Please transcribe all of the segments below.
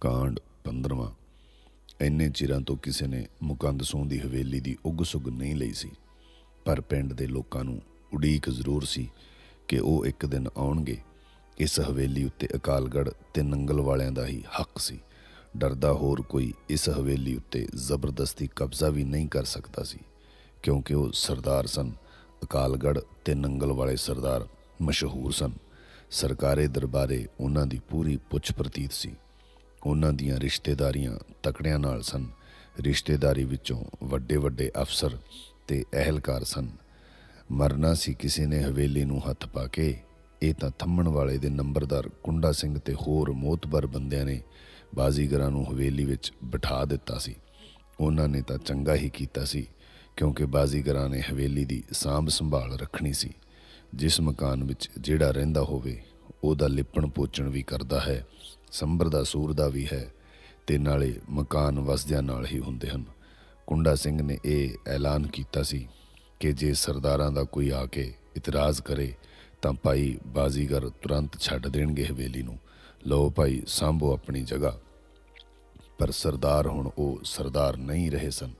ਕਾਂਡ 15ਵਾਂ ਇੰਨੇ ਚਿਰਾਂ ਤੋਂ ਕਿਸੇ ਨੇ ਮੁਕੰਦ ਸੋਂ ਦੀ ਹਵੇਲੀ ਦੀ ਉਗ ਸੁਗ ਨਹੀਂ ਲਈ ਸੀ, ਪਰ ਪਿੰਡ ਦੇ ਲੋਕਾਂ ਨੂੰ ਉਡੀਕ ਜ਼ਰੂਰ ਸੀ ਕਿ ਉਹ ਇੱਕ ਦਿਨ ਆਉਣਗੇ। ਇਸ ਹਵੇਲੀ ਉੱਤੇ ਅਕਾਲਗੜ੍ਹ ਤੇ ਨੰਗਲ ਵਾਲਿਆਂ ਦਾ ਹੀ ਹੱਕ ਸੀ। ਡਰਦਾ ਹੋਰ ਕੋਈ ਇਸ ਹਵੇਲੀ ਉੱਤੇ ਜ਼ਬਰਦਸਤੀ ਕਬਜ਼ਾ ਵੀ ਨਹੀਂ ਕਰ ਸਕਦਾ ਸੀ, ਕਿਉਂਕਿ ਉਹ ਸਰਦਾਰ ਸਨ। ਅਕਾਲਗੜ੍ਹ ਤੇ ਨੰਗਲ ਵਾਲੇ ਸਰਦਾਰ ਮਸ਼ਹੂਰ ਸਨ। ਸਰਕਾਰੇ ਦਰਬਾਰੇ ਉਹਨਾਂ ਦੀ ਪੂਰੀ ਪੁੱਛ ਪ੍ਰਤੀਤ ਸੀ। ਉਹਨਾਂ ਦੀਆਂ ਰਿਸ਼ਤੇਦਾਰੀਆਂ ਤਕੜਿਆਂ ਨਾਲ ਸਨ। ਰਿਸ਼ਤੇਦਾਰੀ ਵਿੱਚੋਂ ਵੱਡੇ ਵੱਡੇ ਅਫਸਰ ਤੇ ਅਹਿਲਕਾਰ ਸਨ। ਮਰਨਾ ਸੀ ਕਿਸੇ ਨੇ ਹਵੇਲੀ ਨੂੰ ਹੱਥ ਪਾ ਕੇ। ਇਹ ਤਾਂ ਥੰਮਣ ਵਾਲੇ ਦੇ ਨੰਬਰਦਾਰ ਕੁੰਡਾ ਸਿੰਘ ਤੇ ਹੋਰ ਮੋਤਬਰ ਬੰਦਿਆਂ ਨੇ ਬਾਜ਼ੀਗਰਾਂ ਨੂੰ ਹਵੇਲੀ ਵਿੱਚ ਬਿਠਾ ਦਿੱਤਾ ਸੀ। ਉਹਨਾਂ ਨੇ ਤਾਂ ਚੰਗਾ ਹੀ ਕੀਤਾ ਸੀ, ਕਿਉਂਕਿ ਬਾਜ਼ੀਗਰਾਂ ਨੇ ਹਵੇਲੀ ਦੀ ਸਾਂਭ ਸੰਭਾਲ ਰੱਖਣੀ ਸੀ। ਜਿਸ ਮਕਾਨ ਵਿੱਚ ਜਿਹੜਾ ਰਹਿੰਦਾ ਹੋਵੇ, ਉਹਦਾ ਲਿਪਣ ਪੋਚਣ ਵੀ ਕਰਦਾ ਹੈ। ਸੰਭਰ ਦਾ ਸੂਰ ਦਾ ਵੀ ਹੈ ਤੇ ਨਾਲੇ ਮਕਾਨ ਵਸਦਿਆਂ ਨਾਲ ਹੀ ਹੁੰਦੇ ਹਨ। ਕੁੰਡਾ ਸਿੰਘ ਨੇ ਇਹ ਐਲਾਨ ਕੀਤਾ ਸੀ ਕਿ ਜੇ ਸਰਦਾਰਾਂ ਦਾ ਕੋਈ ਆ ਕੇ ਇਤਰਾਜ਼ ਕਰੇ ਤਾਂ ਭਾਈ ਬਾਜ਼ੀਗਰ ਤੁਰੰਤ ਛੱਡ ਦੇਣਗੇ ਹਵੇਲੀ ਨੂੰ। ਲਓ ਭਾਈ, ਸੰਭੋ ਆਪਣੀ ਜਗ੍ਹਾ। ਪਰ ਸਰਦਾਰ ਹੁਣ ਉਹ ਸਰਦਾਰ ਨਹੀਂ ਰਹੇ ਸਨ।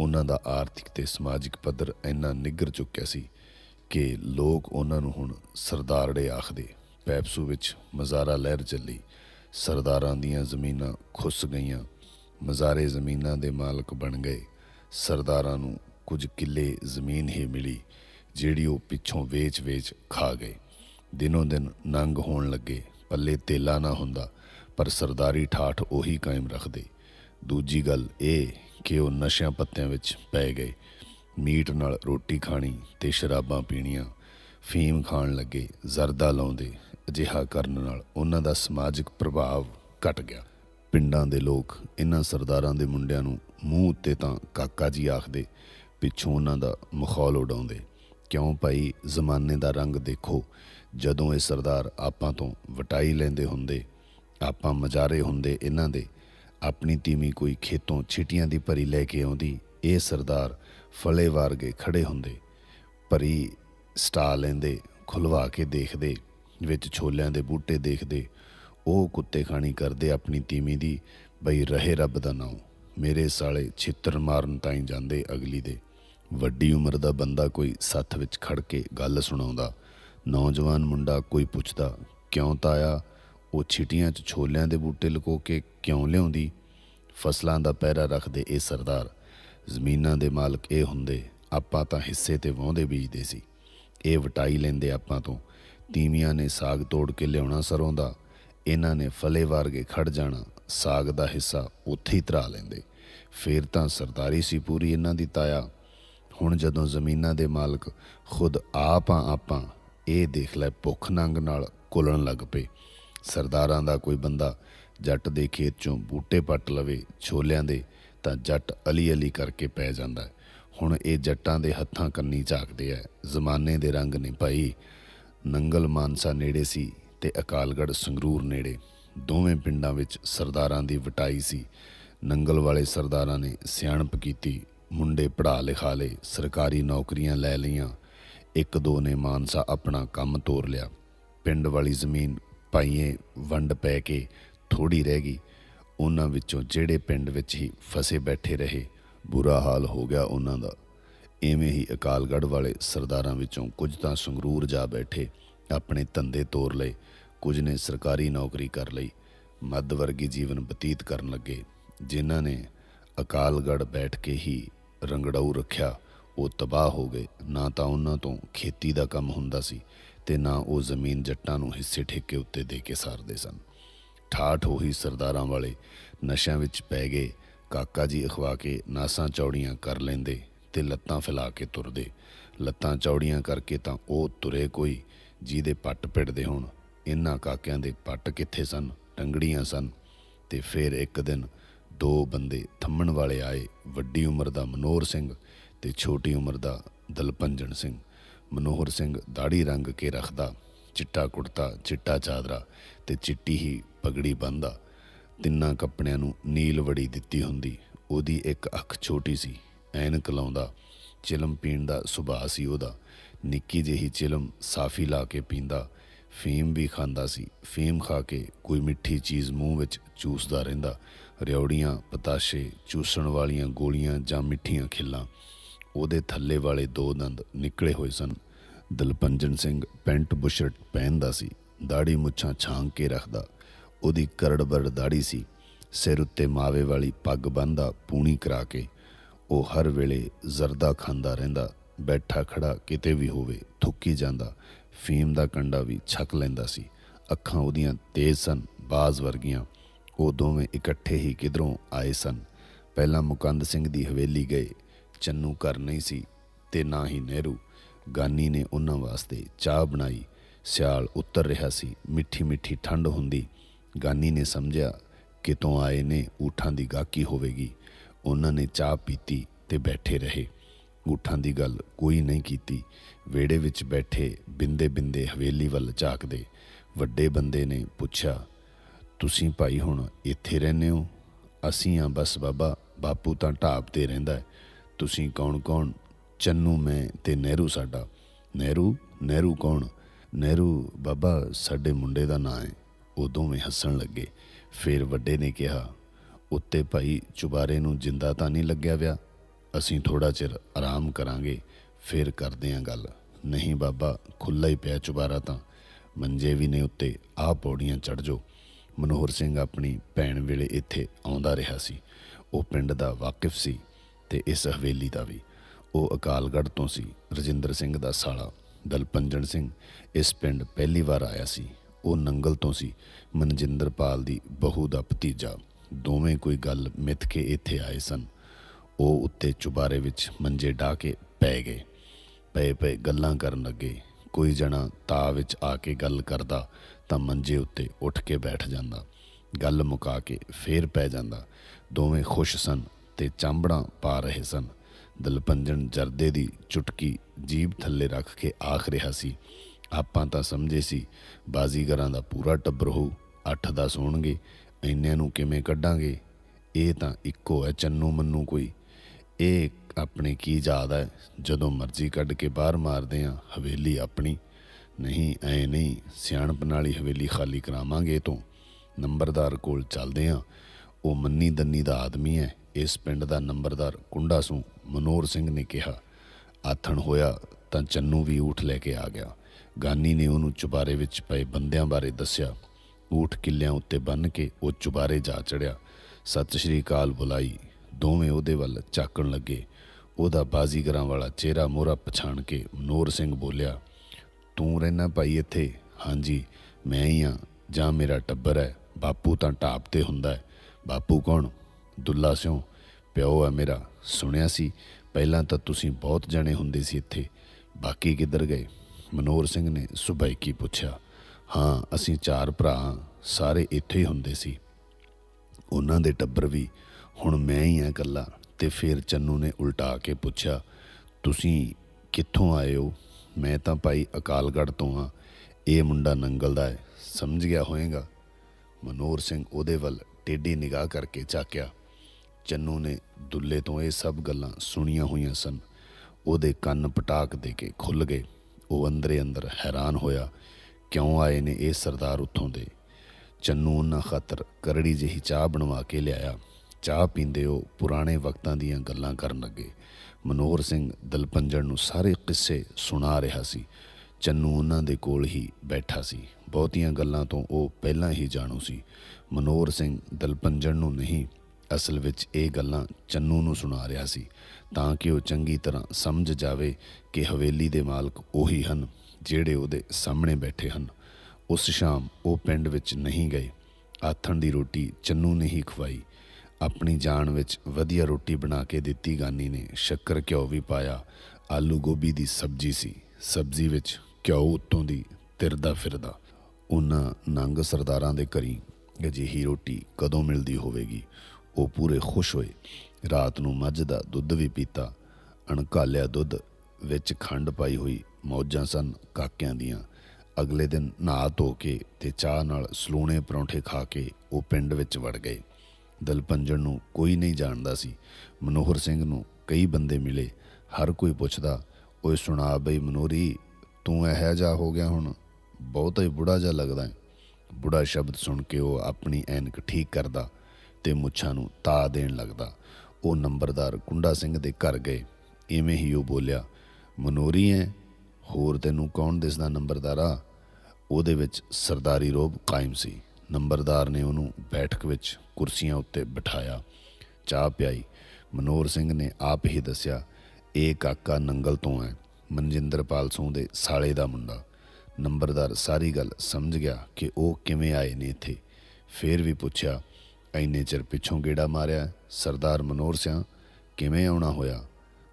ਉਹਨਾਂ ਦਾ ਆਰਥਿਕ ਤੇ ਸਮਾਜਿਕ ਪੱਧਰ ਇੰਨਾ ਨਿੱਗਰ ਚੁੱਕਿਆ ਸੀ ਕਿ ਲੋਕ ਉਹਨਾਂ ਨੂੰ ਹੁਣ ਸਰਦਾਰੜੇ ਆਖਦੇ। ਪੈਪਸੂ ਵਿੱਚ ਮਜ਼ਾਰਾ ਲਹਿਰ ਚੱਲੀ। ਸਰਦਾਰਾਂ ਦੀਆਂ ਜ਼ਮੀਨਾਂ ਖੁੱਸ ਗਈਆਂ। ਮਜ਼ਾਰੇ ਜ਼ਮੀਨਾਂ ਦੇ ਮਾਲਕ ਬਣ ਗਏ। ਸਰਦਾਰਾਂ ਨੂੰ ਕੁਝ ਕਿੱਲੇ ਜ਼ਮੀਨ ਹੀ ਮਿਲੀ, ਜਿਹੜੀ ਉਹ ਪਿੱਛੋਂ ਵੇਚ-ਵੇਚ ਖਾ ਗਏ। ਦਿਨੋਂ ਦਿਨ ਨੰਗ ਹੋਣ ਲੱਗੇ। ਪੱਲੇ ਤੇਲਾ ਨਾ ਹੁੰਦਾ, ਪਰ ਸਰਦਾਰੀ ਠਾਠ ਉਹੀ ਕਾਇਮ ਰੱਖਦੇ। ਦੂਜੀ ਗੱਲ ਇਹ ਕਿ ਉਹ ਨਸ਼ਿਆਂ ਪੱਤਿਆਂ ਵਿੱਚ ਪੈ ਗਏ। ਮੀਟ ਨਾਲ ਰੋਟੀ ਖਾਣੀ ਤੇ ਸ਼ਰਾਬਾਂ ਪੀਣੀਆਂ, ਫੀਮ ਖਾਣ ਲੱਗੇ, ਜ਼ਰਦਾ ਲਾਉਂਦੇ। ਅਜਿਹਾ ਕਰਨ ਨਾਲ ਉਹਨਾਂ ਦਾ ਸਮਾਜਿਕ ਪ੍ਰਭਾਵ ਘਟ ਗਿਆ। ਪਿੰਡਾਂ ਦੇ ਲੋਕ ਇਹਨਾਂ ਸਰਦਾਰਾਂ ਦੇ ਮੁੰਡਿਆਂ ਨੂੰ ਮੂੰਹ ਉੱਤੇ ਤਾਂ ਕਾਕਾ ਜੀ ਆਖਦੇ, ਪਿੱਛੋਂ ਉਹਨਾਂ ਦਾ ਮਖੌਲ ਉਡਾਉਂਦੇ, ਕਿਉਂ ਭਾਈ, ਜ਼ਮਾਨੇ ਦਾ ਰੰਗ ਦੇਖੋ, ਜਦੋਂ ਇਹ ਸਰਦਾਰ ਆਪਾਂ ਤੋਂ ਵਟਾਈ ਲੈਂਦੇ ਹੁੰਦੇ, ਆਪਾਂ ਮਜਾਰੇ ਹੁੰਦੇ ਇਹਨਾਂ ਦੇ, ਆਪਣੀ ਤੀਵੀਂ ਕੋਈ ਖੇਤੋਂ ਛਿਟੀਆਂ ਦੀ ਭਰੀ ਲੈ ਕੇ ਆਉਂਦੀ, ਇਹ ਸਰਦਾਰ ਫਲੇ ਵਾਰਗੇ ਖੜੇ ਹੁੰਦੇ, ਭਰੀ ਸਟਾ ਲੈਂਦੇ, ਖੁਲਵਾ ਕੇ ਦੇਖਦੇ ਵਿੱਚ ਛੋਲਿਆਂ ਦੇ ਬੂਟੇ ਦੇਖਦੇ, ਉਹ ਕੁੱਤੇ ਖਾਣੀ ਕਰਦੇ ਆਪਣੀ ਤੀਮੀ ਦੀ, ਬਈ ਰਹੇ ਰੱਬ ਦਾ ਨਾਮ ਮੇਰੇ ਸਾਲੇ ਛਿੱਤਰ ਮਾਰਨ ਤਾਈਂ ਜਾਂਦੇ ਅਗਲੀ ਦੇ। ਵੱਡੀ ਉਮਰ ਦਾ ਬੰਦਾ ਕੋਈ ਸੱਥ ਵਿੱਚ ਖੜ ਕੇ ਗੱਲ ਸੁਣਾਉਂਦਾ। ਨੌਜਵਾਨ ਮੁੰਡਾ ਕੋਈ ਪੁੱਛਦਾ, ਕਿਉਂ ਤਾਇਆ? ਉਹ ਛਿਟੀਆਂ 'ਚ ਛੋਲਿਆਂ ਦੇ ਬੂਟੇ ਲੁਕੋ ਕੇ ਕਿਉਂ ਲਿਆਉਂਦੀ? ਫਸਲਾਂ ਦਾ ਪਹਿਰਾ ਰੱਖਦੇ ਇਹ ਸਰਦਾਰ। ਜ਼ਮੀਨਾਂ ਦੇ ਮਾਲਕ ਇਹ ਹੁੰਦੇ, ਆਪਾਂ ਤਾਂ ਹਿੱਸੇ ਤੇ ਵਾਹੁੰਦੇ ਬੀਜਦੇ ਸੀ। ਇਹ ਵਟਾਈ ਲੈਂਦੇ ਆਪਾਂ ਤੋਂ। ਤੀਵੀਆਂ ਨੇ ਸਾਗ ਤੋੜ ਕੇ ਲਿਆਉਣਾ ਸਰੋਂ ਦਾ। ਇਹਨਾਂ ਨੇ ਫਲੇ ਵਾਰਗੇ ਖੜ ਜਾਣਾ, ਸਾਗ ਦਾ ਹਿੱਸਾ ਉੱਥੇ ਹੀ ਧਰਾ ਲੈਂਦੇ। ਫੇਰ ਤਾਂ ਸਰਦਾਰੀ ਸੀ ਪੂਰੀ ਇਹਨਾਂ ਦੀ ਤਾਇਆ। ਹੁਣ ਜਦੋਂ ਜ਼ਮੀਨਾਂ ਦੇ ਮਾਲਕ ਖੁਦ ਆਪਾਂ ਆਪਾਂ, ਇਹ ਦੇਖ ਲੈ ਭੁੱਖ ਨੰਗ ਨਾਲ ਕੁਲਣ ਲੱਗ ਪਏ। ਸਰਦਾਰਾਂ ਦਾ ਕੋਈ ਬੰਦਾ ਜੱਟ ਦੇ ਖੇਤ ਚੋਂ ਬੂਟੇ ਪੱਟ ਲਵੇ, ਛੋਲਿਆਂ ਦੇ, ਤਾਂ ਜੱਟ ਅਲੀ ਅਲੀ ਕਰਕੇ ਪੈ ਜਾਂਦਾ। ਹੁਣ ਇਹ ਜੱਟਾਂ ਦੇ ਹੱਥਾਂ ਕੰਨੀ ਝਾਕਦੇ ਐ, ਜ਼ਮਾਨੇ ਦੇ ਰੰਗ ਨੇ ਭਾਈ ਨੰਗਲ ਮਾਨਸਾ ਨੇੜੇ ਸੀ ਤੇ ਅਕਾਲਗੜ੍ਹ ਸੰਗਰੂਰ ਨੇੜੇ। ਦੋਵੇਂ ਪਿੰਡਾਂ ਵਿੱਚ ਸਰਦਾਰਾਂ ਦੀ ਵਟਾਈ ਸੀ। ਨੰਗਲ ਵਾਲੇ ਸਰਦਾਰਾਂ ਨੇ ਸਿਆਣਪ ਕੀਤੀ, ਮੁੰਡੇ ਪੜ੍ਹਾ ਲਿਖਾ ਲਏ, ਸਰਕਾਰੀ ਨੌਕਰੀਆਂ ਲੈ ਲਈਆਂ। ਇੱਕ ਦੋ ਨੇ ਮਾਨਸਾ ਆਪਣਾ ਕੰਮ ਤੋਰ ਲਿਆ। ਪਿੰਡ ਵਾਲੀ ਜ਼ਮੀਨ ਪਾਈਏ ਵੰਡ ਪੈ ਕੇ ਥੋੜੀ ਰਹਿ ਗਈ। ਉਹਨਾਂ ਵਿੱਚੋਂ ਜਿਹੜੇ ਪਿੰਡ ਵਿੱਚ ਹੀ ਫਸੇ ਬੈਠੇ ਰਹੇ, ਬੁਰਾ ਹਾਲ ਹੋ ਗਿਆ ਉਹਨਾਂ ਦਾ। ਐਵੇਂ ਹੀ ਅਕਾਲਗੜ੍ਹ ਵਾਲੇ ਸਰਦਾਰਾਂ ਵਿੱਚੋਂ ਕੁਝ ਤਾਂ ਸੰਗਰੂਰ ਜਾ ਬੈਠੇ, ਆਪਣੇ ਧੰਦੇ ਤੋਰ ਲਏ, ਕੁਝ ਨੇ ਸਰਕਾਰੀ ਨੌਕਰੀ ਕਰ ਲਈ, ਮੱਧ ਵਰਗੀ ਜੀਵਨ ਬਤੀਤ ਕਰਨ ਲੱਗੇ, ਜਿਨ੍ਹਾਂ ਨੇ ਅਕਾਲਗੜ੍ਹ ਬੈਠ ਕੇ ਹੀ ਰੰਗੜਾਊ ਰੱਖਿਆ, ਉਹ ਤਬਾਹ ਹੋ ਗਏ। ਨਾ ਤਾਂ ਉਹਨਾਂ ਤੋਂ ਖੇਤੀ ਦਾ ਕੰਮ ਹੁੰਦਾ ਸੀ ਤੇ ਨਾ ਉਹ ਜ਼ਮੀਨ ਜੱਟਾਂ ਨੂੰ ਹਿੱਸੇ ਠੇਕੇ ਉੱਤੇ ਦੇ ਕੇ ਸਾਰਦੇ ਸਨ। ਠਾਠ ਉਹੀ ਸਰਦਾਰਾਂ ਵਾਲੇ ਨਸ਼ਿਆਂ ਵਿੱਚ ਪੈ ਗਏ, ਕਾਕਾ ਜੀ ਅਖਵਾ ਕੇ ਨਾਸਾਂ ਚੌੜੀਆਂ ਕਰ ਲੈਂਦੇ ਤੇ ਲੱਤਾਂ ਫੈਲਾ ਕੇ ਤੁਰਦੇ। ਲੱਤਾਂ ਚੌੜੀਆਂ ਕਰਕੇ ਤਾਂ ਉਹ ਤੁਰੇ ਕੋਈ, ਜਿਹਦੇ ਪੱਟ ਪਿੜਦੇ ਹੋਣ। ਇਹਨਾਂ ਕਾਕਿਆਂ ਦੇ ਪੱਟ ਕਿੱਥੇ ਸਨ? ਟੰਗੜੀਆਂ ਸਨ। ਤੇ ਫਿਰ ਇੱਕ ਦਿਨ ਦੋ ਬੰਦੇ ਥੰਮਣ ਵਾਲੇ ਆਏ। ਵੱਡੀ ਉਮਰ ਦਾ ਮਨੋਹਰ ਸਿੰਘ ਤੇ ਛੋਟੀ ਉਮਰ ਦਾ ਦਲਪੰਜਨ ਸਿੰਘ। ਮਨੋਹਰ ਸਿੰਘ ਦਾੜੀ ਰੰਗ ਕੇ ਰੱਖਦਾ, ਚਿੱਟਾ ਕੁੜਤਾ, ਚਿੱਟਾ ਚਾਦਰਾ ਤੇ ਚਿੱਟੀ ਹੀ ਪਗੜੀ ਬੰਨਦਾ ਤਿੰਨਾਂ ਕੱਪੜਿਆਂ ਨੂੰ ਨੀਲ ਵੜੀ ਦਿੱਤੀ ਹੁੰਦੀ। ਉਹਦੀ ਇੱਕ ਅੱਖ ਛੋਟੀ ਸੀ। ਐਨਕ ਲਾਉਂਦਾ, ਚਿਲਮ ਪੀਣ ਦਾ ਸੁਭਾਅ ਸੀ ਉਹਦਾ। ਨਿੱਕੀ ਜਿਹੀ ਚਿਲਮ ਸਾਫੀ ਲਾ ਕੇ ਪੀਂਦਾ, ਫੀਮ ਵੀ ਖਾਂਦਾ ਸੀ। ਫੀਮ ਖਾ ਕੇ ਕੋਈ ਮਿੱਠੀ ਚੀਜ਼ ਮੂੰਹ ਵਿੱਚ ਚੂਸਦਾ ਰਹਿੰਦਾ। ਰਿਉੜੀਆਂ, ਪਤਾਸ਼ੇ, ਚੂਸਣ ਵਾਲੀਆਂ ਗੋਲੀਆਂ ਜਾਂ ਮਿੱਠੀਆਂ ਖਿੱਲਾਂ, ਉਹਦੇ ਥੱਲੇ ਵਾਲੇ ਦੋ ਦੰਦ ਨਿਕਲੇ ਹੋਏ ਸਨ। ਦਲਪੰਜਨ ਸਿੰਘ ਪੈਂਟ ਬੁਸ਼ਰਟ ਪਹਿਨਦਾ ਸੀ ਦਾੜੀ ਮੁੱਛਾਂ ਛਾਂਗ ਕੇ ਰੱਖਦਾ। ਉਹਦੀ ਕਰੜਬੜ ਦਾੜੀ ਸੀ। ਸਿਰ ਉੱਤੇ ਮਾਵੇ ਵਾਲੀ ਪੱਗ ਬੰਨਦਾ ਪੂਣੀ ਕਰਾ ਕੇ। ਉਹ ਹਰ ਵੇਲੇ ਜ਼ਰਦਾ ਖਾਂਦਾ ਰਹਿੰਦਾ, ਬੈਠਾ ਖੜਾ ਕਿਤੇ ਵੀ ਹੋਵੇ, ਥੁੱਕੀ ਜਾਂਦਾ, ਫੀਮ ਦਾ ਕੰਡਾ ਵੀ ਛਕ ਲੈਂਦਾ ਸੀ। ਅੱਖਾਂ ਉਹਦੀਆਂ ਤੇਜ਼ ਸਨ, ਬਾਜ਼ ਵਰਗੀਆਂ। ਉਹ ਦੋਵੇਂ ਇਕੱਠੇ ਹੀ ਕਿਧਰੋਂ ਆਏ ਸਨ। ਪਹਿਲਾਂ ਮੁਕੰਦ ਸਿੰਘ ਦੀ ਹਵੇਲੀ ਗਏ। ਚੰਨੂ ਘਰ ਨਹੀਂ ਸੀ ਤੇ ਨਾ ਹੀ ਨਹਿਰੂ। ਗਾਨੀ ਨੇ ਉਹਨਾਂ ਵਾਸਤੇ ਚਾਹ ਬਣਾਈ। ਸਿਆਲ ਉੱਤਰ ਰਿਹਾ ਸੀ, ਮਿੱਠੀ ਮਿੱਠੀ ਠੰਡ ਹੁੰਦੀ। ਗਾਨੀ ਨੇ ਸਮਝਿਆ, ਕਿਤੋਂ ਆਏ ਨੇ, ਊਠਾਂ ਦੀ ਗਾਕੀ ਹੋਵੇਗੀ। ਉਹਨਾਂ ਨੇ ਚਾਹ ਪੀਤੀ ਤੇ ਬੈਠੇ ਰਹੇ। ਊਠਾਂ ਦੀ ਗੱਲ ਕੋਈ ਨਹੀਂ ਕੀਤੀ। ਵਿਹੜੇ ਵਿੱਚ ਬੈਠੇ ਬਿੰਦੇ ਬਿੰਦੇ ਹਵੇਲੀ ਵੱਲ ਝਾਕਦੇ ਵੱਡੇ ਬੰਦੇ ਨੇ ਪੁੱਛਿਆ, ਤੁਸੀਂ ਭਾਈ ਹੁਣ ਇੱਥੇ ਰਹਿੰਦੇ ਹੋ? ਅਸੀਂ ਆ ਬਸ ਬਾਬਾ, ਬਾਪੂ ਤਾਂ ਢਾਬ ਤੇ ਰਹਿੰਦਾ ਤੁਸੀਂ ਕੌਣ ਕੌਣ? ਚੰਨੂ ਮੈਂ ਤੇ ਨਹਿਰੂ ਸਾਡਾ। ਨਹਿਰੂ? ਨਹਿਰੂ ਕੌਣ? ਨਹਿਰੂ ਬਾਬਾ ਸਾਡੇ ਮੁੰਡੇ ਦਾ ਨਾਂ ਹੈ। ਉਹ ਦੋਵੇਂ ਹੱਸਣ ਲੱਗੇ। ਫਿਰ ਵੱਡੇ ਨੇ ਕਿਹਾ ਉੱਤੇ ਭਾਈ ਚੁਬਾਰੇ ਨੂੰ ਜਿੰਦਾ ਤਾਂ ਨਹੀਂ ਲੱਗਿਆ ਵਿਆ। ਅਸੀਂ ਥੋੜਾ ਚਿਰ ਆਰਾਮ ਕਰਾਂਗੇ, ਫਿਰ ਕਰਦੇ ਆਂ ਗੱਲ। ਨਹੀਂ ਬਾਬਾ ਖੁੱਲਾ ਹੀ ਪਿਆ ਚੁਬਾਰਾ ਤਾਂ। ਮੰਜੇ ਵੀ ਨੇ ਉੱਤੇ, ਆਹ ਪੌੜੀਆਂ ਚੜ ਜੋ ਮਨੋਹਰ ਸਿੰਘ ਆਪਣੀ ਭੈਣ ਵੇਲੇ ਇੱਥੇ ਆਉਂਦਾ ਰਿਹਾ ਸੀ। ਉਹ ਪਿੰਡ ਦਾ ਵਾਕਿਫ ਸੀ ਤੇ ਇਸ ਹਵੇਲੀ ਦਾ ਵੀ। ਉਹ ਅਕਾਲਗੜ੍ਹ ਤੋਂ ਸੀ, ਰਜਿੰਦਰ ਸਿੰਘ ਦਾ ਸਾਲਾ, ਦਲਪੰਜਨ ਸਿੰਘ। ਇਸ ਪਿੰਡ ਪਹਿਲੀ ਵਾਰ ਆਇਆ ਸੀ। ਉਹ ਨੰਗਲ ਤੋਂ ਸੀ, ਮਨਜਿੰਦਰਪਾਲ ਦੀ ਬਹੂ ਦਾ ਭਤੀਜਾ। ਦੋਵੇਂ ਕੋਈ ਗੱਲ ਮਿੱਥ ਕੇ ਇੱਥੇ ਆਏ ਸਨ। ਉਹ ਉੱਤੇ ਚੁਬਾਰੇ ਵਿੱਚ ਮੰਜੇ ਢਾ ਕੇ ਪੈ ਗਏ। ਪਏ ਪਏ ਗੱਲਾਂ ਕਰਨ ਲੱਗੇ। ਕੋਈ ਜਣਾ ਤਾ ਵਿੱਚ ਆ ਕੇ ਗੱਲ ਕਰਦਾ ਤਾਂ ਮੰਜੇ ਉੱਤੇ ਉੱਠ ਕੇ ਬੈਠ ਜਾਂਦਾ। ਗੱਲ ਮੁਕਾ ਕੇ ਫੇਰ ਪੈ ਜਾਂਦਾ। ਦੋਵੇਂ ਖੁਸ਼ ਸਨ ਤੇ ਚਾਂਬੜਾਂ ਪਾ ਰਹੇ ਸਨ। ਦਲਪੰਜਨ ਜਰਦੇ ਦੀ ਚੁਟਕੀ ਜੀਬ ਥੱਲੇ ਰੱਖ ਕੇ ਆਖ ਰਿਹਾ ਸੀ, ਆਪਾਂ ਤਾਂ ਸਮਝੇ ਸੀ, ਬਾਜ਼ੀਗਰਾਂ ਦਾ ਪੂਰਾ ਟੱਬਰ ਹੋ 8-10 ਹੋਣਗੇ ਇੰਨਿਆਂ ਨੂੰ ਕਿਵੇਂ ਕੱਢਾਂਗੇ? ਇਹ ਤਾਂ ਇੱਕੋ ਹੈ ਚੰਨੂ ਮੰਨੂ ਕੋਈ। ਇਹ ਆਪਣੇ ਕੀ ਯਾਦ ਹੈ? ਜਦੋਂ ਮਰਜ਼ੀ ਕੱਢ ਕੇ ਬਾਹਰ ਮਾਰਦੇ ਆ ਹਵੇਲੀ ਆਪਣੀ। ਨਹੀਂ, ਐ ਨਹੀਂ। ਸਿਆਣਪ ਵਾਲੀ ਹਵੇਲੀ ਖਾਲੀ ਕਰਾਵਾਂਗੇ ਤੋਂ। ਨੰਬਰਦਾਰ ਕੋਲ ਚੱਲਦੇ ਆ ਉਹ ਮੰਨੀ ਦੰਨੀ ਦਾ ਆਦਮੀ ਹੈ। ਇਸ ਪਿੰਡ ਦਾ ਨੰਬਰਦਾਰ ਕੁੰਡਾ ਸੂ ਮਨੋਰ ਸਿੰਘ ਨੇ ਕਿਹਾ। ਆਥਣ ਹੋਇਆ ਤਾਂ ਚੰਨੂ ਵੀ ਊਠ ਲੈ ਕੇ ਆ ਗਿਆ। ਗਾਨੀ ਨੇ ਉਹਨੂੰ ਚੁਬਾਰੇ ਵਿੱਚ ਪਏ ਬੰਦਿਆਂ ਬਾਰੇ ਦੱਸਿਆ। ਊਠ ਕਿੱਲਿਆਂ ਉੱਤੇ ਬੰਨ ਕੇ ਉਹ ਚੁਬਾਰੇ ਜਾ ਚੜਿਆ ਸਤਿ ਸ਼੍ਰੀ ਅਕਾਲ ਬੁਲਾਈ। ਦੋਵੇਂ ਉਹਦੇ ਵੱਲ ਝਾਕਣ ਲੱਗੇ। ਉਹਦਾ ਬਾਜ਼ੀਗਰਾਂ ਵਾਲਾ ਚਿਹਰਾ ਮੋਹਰਾ ਪਛਾਣ ਕੇ ਮਨੋਰ ਸਿੰਘ ਬੋਲਿਆ, ਤੂੰ ਰਹਿਣਾ ਭਾਈ ਇੱਥੇ? ਹਾਂਜੀ, ਮੈਂ ਹੀ ਆ। ਜਾਂ ਮੇਰਾ ਟੱਬਰ ਹੈ। ਬਾਪੂ ਤਾਂ ਟਾਪ ਤੇ ਹੁੰਦਾ ਹੈ। ਬਾਪੂ ਕੌਣ? ਦੁੱਲਾ ਸਿਓ ਪਿਓ ਹੈ ਮੇਰਾ। ਸੁਣਿਆ ਸੀ? ਪਹਿਲਾਂ ਤਾਂ ਤੁਸੀਂ ਬਹੁਤ ਜਣੇ ਹੁੰਦੇ ਸੀ ਇੱਥੇ। ਬਾਕੀ ਕਿੱਧਰ ਗਏ? ਮਨੋਰ ਸਿੰਘ ਨੇ ਸੁਬੈਕੀ ਪੁੱਛਿਆ ਹਾਂ ਅਸੀਂ ਚਾਰ ਭਰਾ ਹਾਂ, ਸਾਰੇ ਇੱਥੇ ਹੀ ਹੁੰਦੇ ਸੀ। ਉਹਨਾਂ ਦੇ ਟੱਬਰ ਵੀ ਹੁਣ ਮੈਂ ਹੀ ਆ ਇਕੱਲਾ ਤੇ ਫਿਰ ਚੰਨੂ ਨੇ ਉਲਟਾ ਕੇ ਪੁੱਛਿਆ ਤੁਸੀਂ ਕਿੱਥੋਂ ਆਏ ਹੋ? ਮੈਂ ਤਾਂ ਭਾਈ ਅਕਾਲਗੜ੍ਹ ਤੋਂ ਆ ਇਹ ਮੁੰਡਾ ਨੰਗਲ ਦਾ ਹੈ। ਸਮਝ ਗਿਆ ਹੋਏਗਾ। ਮਨੋਰ ਸਿੰਘ ਉਹਦੇ ਵੱਲ ਟੇਢੀ ਨਿਗਾਹ ਕਰਕੇ ਝਾਕਿਆ। ਚੰਨੂ ਨੇ ਦੁੱਲੇ ਤੋਂ ਇਹ ਸਭ ਗੱਲਾਂ ਸੁਣੀਆਂ ਹੋਈਆਂ ਸਨ। ਉਹਦੇ ਕੰਨ ਪਟਾਕ ਦੇ ਕੇ ਖੁੱਲ ਗਏ। ਉਹ ਅੰਦਰੇ ਅੰਦਰ ਹੈਰਾਨ ਹੋਇਆ ਕਿਉਂ ਆਏ ਨੇ ਇਹ ਸਰਦਾਰ ਉੱਥੋਂ ਦੇ? ਚੰਨੂ ਉਹਨਾਂ ਖਾਤਰ ਕਰੜੀ ਜਿਹੀ ਚਾਹ ਬਣਵਾ ਕੇ ਲਿਆਇਆ। ਚਾਹ ਪੀਂਦੇ ਉਹ ਪੁਰਾਣੇ ਵਕਤਾਂ ਦੀਆਂ ਗੱਲਾਂ ਕਰਨ ਲੱਗੇ। ਮਨੋਹਰ ਸਿੰਘ ਦਲਪੰਜਣ ਨੂੰ ਸਾਰੇ ਕਿੱਸੇ ਸੁਣਾ ਰਿਹਾ ਸੀ। ਚੰਨੂ ਉਹਨਾਂ ਦੇ ਕੋਲ ਹੀ ਬੈਠਾ ਸੀ। ਬਹੁਤੀਆਂ ਗੱਲਾਂ ਤੋਂ ਉਹ ਪਹਿਲਾਂ ਹੀ ਜਾਣੂ ਸੀ। ਮਨੋਹਰ ਸਿੰਘ ਦਲਪੰਜਣ ਨੂੰ ਨਹੀਂ, ਅਸਲ ਵਿੱਚ ਇਹ ਗੱਲਾਂ ਚੰਨੂ ਨੂੰ ਸੁਣਾ ਰਿਹਾ ਸੀ। ਤਾਂ ਕਿ ਉਹ ਚੰਗੀ ਤਰ੍ਹਾਂ ਸਮਝ ਜਾਵੇ ਕਿ ਹਵੇਲੀ ਦੇ ਮਾਲਕ ਉਹੀ ਹਨ। ਜਿਹੜੇ ਉਹਦੇ ਸਾਹਮਣੇ ਬੈਠੇ ਹਨ। ਉਸ ਸ਼ਾਮ ਉਹ ਪਿੰਡ ਵਿੱਚ ਨਹੀਂ ਗਏ। ਆਥਣ ਦੀ ਰੋਟੀ ਚੰਨੂ ਨੇ ਹੀ ਖਵਾਈ। ਆਪਣੀ ਜਾਨ ਵਿੱਚ ਵਧੀਆ ਰੋਟੀ ਬਣਾ ਕੇ ਦਿੱਤੀ ਗਾਨੀ ਨੇ। ਸ਼ੱਕਰ ਘਿਓ ਵੀ ਪਾਇਆ। ਆਲੂ ਗੋਭੀ ਦੀ ਸਬਜ਼ੀ ਸੀ। ਸਬਜ਼ੀ ਵਿੱਚ ਘਿਓ ਉੱਤੋਂ ਦੀ ਤਿਰਦਾ ਫਿਰਦਾ। ਉਹਨਾਂ ਨੰਗ ਸਰਦਾਰਾਂ ਦੇ ਘਰੀ ਅਜਿਹੀ ਰੋਟੀ ਕਦੋਂ ਮਿਲਦੀ ਹੋਵੇਗੀ? ਉਹ ਪੂਰੇ ਖੁਸ਼ ਹੋਏ। ਰਾਤ ਨੂੰ ਮੱਝ ਦਾ ਦੁੱਧ ਵੀ ਪੀਤਾ। ਅਣਕਾਲਿਆ ਦੁੱਧ ਵਿੱਚ ਖੰਡ ਪਾਈ ਹੋਈ ਮੌਜਾਂ ਸਨ ਕਾਕਿਆਂ ਦੀਆਂ। ਅਗਲੇ ਦਿਨ ਨਹਾ ਧੋ ਕੇ ਤੇ ਚਾਹ ਨਾਲ ਸਲੂਣੇ ਪਰੌਂਠੇ ਖਾ ਕੇ ਉਹ ਪਿੰਡ ਵਿੱਚ ਵੜ ਗਏ। ਦਲਪੰਜਣ ਨੂੰ ਕੋਈ ਨਹੀਂ ਜਾਣਦਾ ਸੀ। ਮਨੋਹਰ ਸਿੰਘ ਨੂੰ ਕਈ ਬੰਦੇ ਮਿਲੇ। ਹਰ ਕੋਈ ਪੁੱਛਦਾ, ਓਏ ਸੁਣਾ ਬਈ ਮਨੋਰੀ, ਤੂੰ ਇਹੋ ਜਿਹਾ ਹੋ ਗਿਆ ਹੁਣ? ਬਹੁਤਾ ਹੀ ਬੁੜਾ ਜਿਹਾ ਲੱਗਦਾ ਹੈ। ਬੁੜਾ ਸ਼ਬਦ ਸੁਣ ਕੇ ਉਹ ਆਪਣੀ ਐਨਕ ਠੀਕ ਕਰਦਾ ਤੇ ਮੁੱਛਾਂ ਨੂੰ ਤਾ ਦੇਣ ਲੱਗਦਾ। ਉਹ ਨੰਬਰਦਾਰ ਕੁੰਡਾ ਸਿੰਘ ਦੇ ਘਰ ਗਏ। ਇਵੇਂ ਹੀ ਉਹ ਬੋਲਿਆ, ਮਨੋਰੀ ਐ? ਹੋਰ ਤੈਨੂੰ ਕੌਣ ਦਿਸਦਾ ਨੰਬਰਦਾਰਾ? ਉਹਦੇ ਵਿੱਚ ਸਰਦਾਰੀ ਰੋਬ ਕਾਇਮ ਸੀ। ਨੰਬਰਦਾਰ ਨੇ ਉਹਨੂੰ ਬੈਠਕ ਵਿੱਚ ਕੁਰਸੀਆਂ ਉੱਤੇ ਬਿਠਾਇਆ। ਚਾਹ ਪਿਆਈ। ਮਨੋਰ ਸਿੰਘ ਨੇ ਆਪ ਹੀ ਦੱਸਿਆ, ਇਹ ਕਾਕਾ ਨੰਗਲ ਤੋਂ ਹੈ। ਮਨਜਿੰਦਰਪਾਲ ਸਿੰਘ ਦੇ ਸਾਲੇ ਦਾ ਮੁੰਡਾ। ਨੰਬਰਦਾਰ ਸਾਰੀ ਗੱਲ ਸਮਝ ਗਿਆ ਕਿ ਉਹ ਕਿਵੇਂ ਆਏ ਨੇ ਇੱਥੇ। ਫੇਰ ਵੀ ਪੁੱਛਿਆ, ਐਨੇ ਚਿਰ ਪਿੱਛੋਂ ਗੇੜਾ ਮਾਰਿਆ ਸਰਦਾਰ ਮਨੋਹਰ ਸਿੰਘ, ਕਿਵੇਂ ਆਉਣਾ ਹੋਇਆ?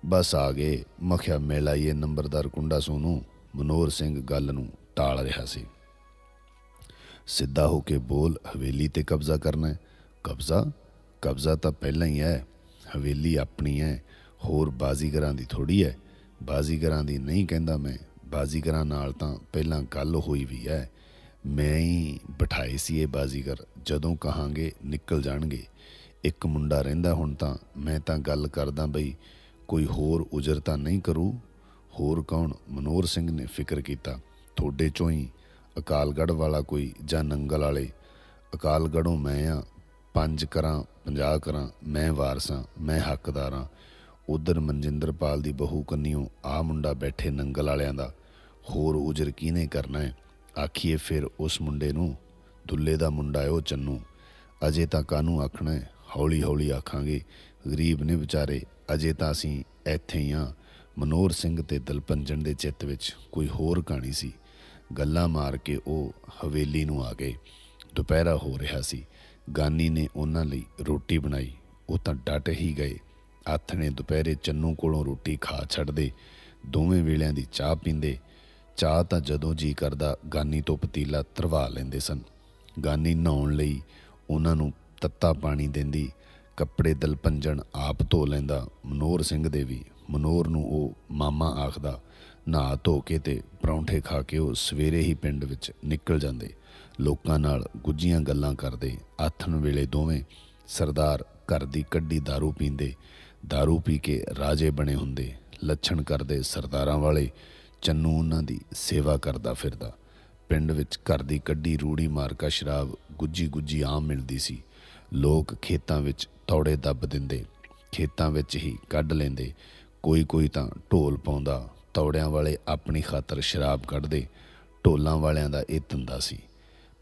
ਬਸ ਆ ਗਏ। ਮਖਿਆ ਮਿਲ ਆਈਏ ਨੰਬਰਦਾਰ ਕੁੰਡਾ ਸੋਨੂੰ। ਮਨੋਹਰ ਸਿੰਘ ਗੱਲ ਨੂੰ ਟਾਲ ਰਿਹਾ ਸੀ। ਸਿੱਧਾ ਹੋ ਕੇ ਬੋਲ, ਹਵੇਲੀ ਤੇ ਕਬਜ਼ਾ ਕਰਨਾ ਹੈ। ਕਬਜ਼ਾ? ਕਬਜ਼ਾ ਤਾਂ ਪਹਿਲਾਂ ਹੀ ਹੈ। ਹਵੇਲੀ ਆਪਣੀ ਹੈ। ਹੋਰ ਬਾਜ਼ੀਗਰਾਂ ਦੀ ਥੋੜੀ ਹੈ। ਬਾਜ਼ੀਗਰਾਂ ਦੀ ਨਹੀਂ ਕਹਿੰਦਾ ਮੈਂ। ਬਾਜ਼ੀਗਰਾਂ ਨਾਲ ਤਾਂ ਪਹਿਲਾਂ ਗੱਲ ਹੋਈ ਵੀ ਹੈ। ਮੈਂ ਹੀ ਬਿਠਾਏ ਸੀ ਇਹ ਬਾਜ਼ੀਗਰ। ਜਦੋਂ ਕਹਾਂਗੇ ਨਿਕਲ ਜਾਣਗੇ। ਇੱਕ ਮੁੰਡਾ ਰਹਿੰਦਾ ਹੁਣ ਤਾਂ ਮੈਂ ਤਾਂ ਗੱਲ ਕਰਦਾ ਬਈ ਕੋਈ ਹੋਰ ਉਜਰ ਤਾਂ ਨਹੀਂ ਕਰੂ। ਹੋਰ ਕੌਣ? ਮਨੋਹਰ ਸਿੰਘ ਨੇ ਫਿਕਰ ਕੀਤਾ। ਤੁਹਾਡੇ ਚੋਂ ਹੀ ਅਕਾਲਗੜ੍ਹ ਵਾਲਾ ਕੋਈ ਜਾਂ ਨੰਗਲ ਵਾਲੇ? ਅਕਾਲਗੜ੍ਹੋਂ ਮੈਂ ਆ, ਪੰਜ ਕਰਾਂ 50 ਕਰਾਂ, ਮੈਂ ਵਾਰਸਾਂ ਮੈਂ ਹੱਕਦਾਰਾਂ ਉਧਰ ਮਨਜਿੰਦਰਪਾਲ ਦੀ ਬਹੂ ਕੰਨਿਓ ਆ ਮੁੰਡਾ ਬੈਠੇ ਨੰਗਲ ਵਾਲਿਆਂ ਦਾ। ਹੋਰ ਉਜਰ ਕਿਹਨੇ ਕਰਨਾ ਹੈ ਆਖੀਏ ਫਿਰ ਉਸ ਮੁੰਡੇ ਨੂੰ, ਦੁੱਲੇ ਦਾ ਮੁੰਡਾ ਹੈ ਉਹ ਚੰਨੂ। ਅਜੇ ਤਾਂ ਕਾਨੂੰ ਆਖਣਾ ਹੌਲੀ ਹੌਲੀ ਆਖਾਂਗੇ। ਗਰੀਬ ਨੇ ਵਿਚਾਰੇ ਅਜੇ ਤਾਂ ਅਸੀਂ ਇੱਥੇ ਹੀ ਆ ਮਨੋਹਰ ਸਿੰਘ ਤੇ ਦਲਪੰਜਨ ਦੇ ਚਿੱਤ ਵਿੱਚ ਕੋਈ ਹੋਰ ਕਹਾਣੀ ਸੀ। ਗੱਲਾਂ ਮਾਰ ਕੇ ਉਹ ਹਵੇਲੀ ਨੂੰ ਆ ਗਏ। ਦੁਪਹਿਰਾ ਹੋ ਰਿਹਾ ਸੀ। ਗਾਨੀ ਨੇ ਉਹਨਾਂ ਲਈ ਰੋਟੀ ਬਣਾਈ। ਉਹ ਤਾਂ ਡਟ ਹੀ ਗਏ। ਆਥਣੇ ਦੁਪਹਿਰੇ ਚੰਨੂ ਕੋਲੋਂ ਰੋਟੀ ਖਾ ਛੱਡਦੇ। ਦੋਵੇਂ ਵੇਲਿਆਂ ਦੀ ਚਾਹ ਪੀਂਦੇ। ਚਾਹ ਤਾਂ ਜਦੋਂ ਜੀ ਕਰਦਾ, ਗਾਨੀ ਤੋਂ ਪਤੀਲਾ ਤਰਵਾ ਲੈਂਦੇ ਸਨ। ਗਾਨੀ ਨਹਾਉਣ ਲਈ ਉਹਨਾਂ ਨੂੰ ਤੱਤਾ ਪਾਣੀ ਦਿੰਦੀ। ਕੱਪੜੇ ਦਲਪੰਜਣ ਆਪ ਧੋ ਲੈਂਦਾ ਮਨੋਹਰ ਸਿੰਘ ਦੇ ਵੀ ਮਨੋਹਰ ਨੂੰ ਉਹ ਮਾਮਾ ਆਖਦਾ ਨਹਾ ਧੋ ਕੇ ਤੇ ਪਰੌਂਠੇ ਖਾ ਕੇ ਉਹ ਸਵੇਰੇ ਹੀ ਪਿੰਡ ਵਿੱਚ ਨਿਕਲ ਜਾਂਦੇ ਲੋਕਾਂ ਨਾਲ ਗੁੱਜੀਆਂ ਗੱਲਾਂ ਕਰਦੇ ਆਥਣ ਵੇਲੇ ਦੋਵੇਂ ਸਰਦਾਰ ਘਰ ਦੀ ਕੱਢੀ दारू ਪੀਂਦੇ दारू ਪੀ ਕੇ ਰਾਜੇ ਬਣੇ ਹੁੰਦੇ ਲੱਛਣ ਕਰਦੇ ਸਰਦਾਰਾਂ ਵਾਲੇ ਚੰਨੂ ਉਹਨਾਂ ਦੀ ਸੇਵਾ ਕਰਦਾ ਫਿਰਦਾ ਪਿੰਡ ਵਿੱਚ ਘਰ ਦੀ ਕੱਢੀ ਰੂੜੀ ਮਾਰਕਾ ਸ਼ਰਾਬ ਗੁੱਜੀ ਗੁੱਜੀ ਆਮ ਮਿਲਦੀ ਸੀ ਲੋਕ ਖੇਤਾਂ ਵਿੱਚ ਤੌੜੇ ਦੱਬ ਦਿੰਦੇ, ਖੇਤਾਂ ਵਿੱਚ ਹੀ ਕੱਢ ਲੈਂਦੇ। ਕੋਈ ਕੋਈ ਤਾਂ ਢੋਲ ਪਾਉਂਦਾ, ਤੌੜਿਆਂ ਵਾਲੇ ਆਪਣੀ ਖਾਤਰ ਸ਼ਰਾਬ ਕੱਢਦੇ। ਢੋਲਾਂ ਵਾਲਿਆਂ ਦਾ ਇਹ ਧੰਦਾ ਸੀ।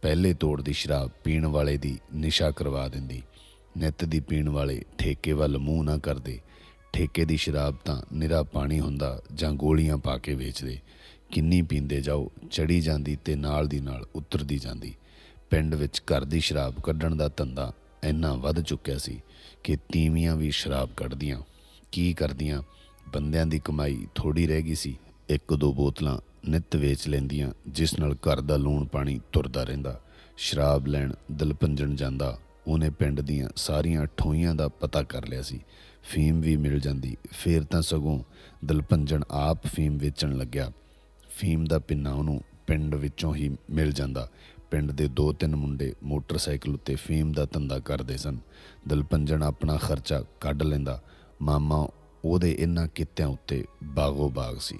ਪਹਿਲੇ ਤੋੜ ਦੀ ਸ਼ਰਾਬ ਪੀਣ ਵਾਲੇ ਦੀ ਨਿਸ਼ਾ ਕਰਵਾ ਦਿੰਦੀ। ਨਿੱਤ ਦੀ ਪੀਣ ਵਾਲੇ ਠੇਕੇ ਵੱਲ ਮੂੰਹ ਨਾ ਕਰਦੇ। ਠੇਕੇ ਦੀ ਸ਼ਰਾਬ ਤਾਂ ਨਿਰਾ ਪਾਣੀ ਹੁੰਦਾ ਜਾਂ ਗੋਲੀਆਂ ਪਾ ਕੇ ਵੇਚਦੇ। ਕਿੰਨੀ ਪੀਂਦੇ ਜਾਓ, ਚੜੀ ਜਾਂਦੀ ਤੇ ਨਾਲ ਦੀ ਨਾਲ ਉਤਰਦੀ ਜਾਂਦੀ। ਪਿੰਡ ਵਿੱਚ ਘਰ ਦੀ ਸ਼ਰਾਬ ਕੱਢਣ ਦਾ ਧੰਦਾ ਇੰਨਾ ਵੱਧ ਚੁੱਕਿਆ ਸੀ ਕਿ ਤੀਵੀਆਂ ਵੀ ਸ਼ਰਾਬ ਕੱਢਦੀਆਂ, ਕੀ ਕਰਦੀਆਂ, ਬੰਦਿਆਂ ਦੀ ਕਮਾਈ ਥੋੜੀ ਰਹਿ ਗਈ ਸੀ। ਇੱਕ ਦੋ ਬੋਤਲਾਂ ਨਿੱਤ ਵੇਚ ਲੈਂਦੀਆਂ, ਜਿਸ ਨਾਲ ਘਰ ਦਾ ਲੂਣ ਪਾਣੀ ਤੁਰਦਾ ਰਹਿੰਦਾ, ਸ਼ਰਾਬ ਲੈਣ ਦਲਪੰਜਣ ਜਾਂਦਾ, ਉਹਨੇ ਪਿੰਡ ਦੀਆਂ ਸਾਰੀਆਂ ਠੋਈਆਂ ਦਾ ਪਤਾ ਕਰ ਲਿਆ ਸੀ। ਫੀਮ ਵੀ ਮਿਲ ਜਾਂਦੀ, ਫੇਰ ਤਾਂ ਸਗੋਂ ਦਲਪੰਜਣ ਆਪ ਫੀਮ ਵੇਚਣ ਲੱਗਿਆ। ਫੀਮ ਦਾ ਪਿੰਨਾ ਉਹਨੂੰ ਪਿੰਡ ਵਿੱਚੋਂ ਹੀ ਮਿਲ ਜਾਂਦਾ। ਪਿੰਡ ਦੇ ਦੋ ਤਿੰਨ ਮੁੰਡੇ ਮੋਟਰਸਾਈਕਲ ਉੱਤੇ ਫੀਮ ਦਾ ਧੰਦਾ ਕਰਦੇ ਸਨ। ਦਲਪੰਜਣ ਆਪਣਾ ਖਰਚਾ ਕੱਢ ਲੈਂਦਾ। ਮਾਮਾ ਉਹਦੇ ਇਹਨਾਂ ਕਿੱਤਿਆਂ ਉੱਤੇ ਬਾਗੋ ਬਾਗ ਸੀ।